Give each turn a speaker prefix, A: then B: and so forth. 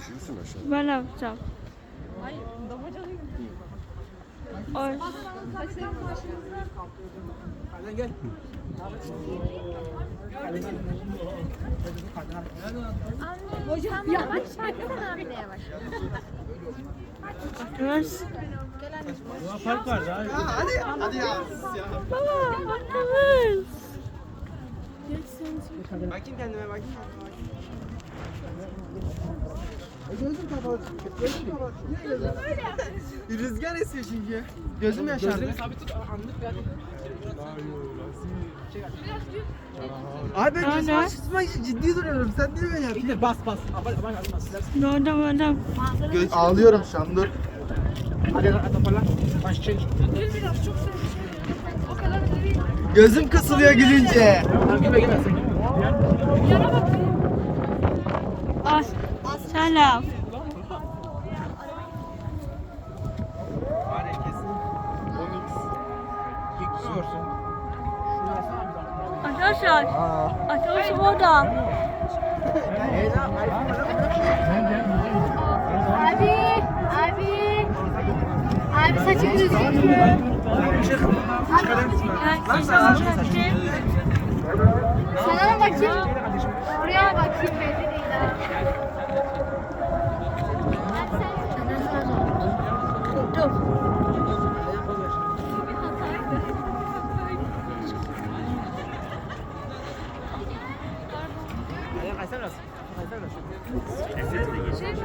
A: Düşürürsün aşağı.
B: Ben yapacağım. Ay.
C: Hocam yavaş sen abi de yavaş.
B: Bakıyoruz.
D: Fark var daha.
A: Hadi, hadi ya.
B: Baba bakıyoruz.
A: Bakayım kendime bakayım. Rüzgar esiyor çünkü. Gözüm yaşardı. Abi ben gözüm
B: Nerede?
A: açısından ciddi duruyorum. Sen niye böyle yapıyorsun?
D: Bas bas. Aman aman aman.
B: Gördüm gördüm.
A: Göz ağlıyorum şu an dur.
D: Hadi hadi falan. Baş çek.
A: Gözüm kısılıyor gülünce.
D: Gülme gülme sen.
B: Ay. Selam. Arkadaşlar. Arkadaşlar orada.
C: Abi, abi. Abi saçın gözüküyor.
B: Ben size
C: Dur. Ayak açsana. Açsana. Şey
B: mi?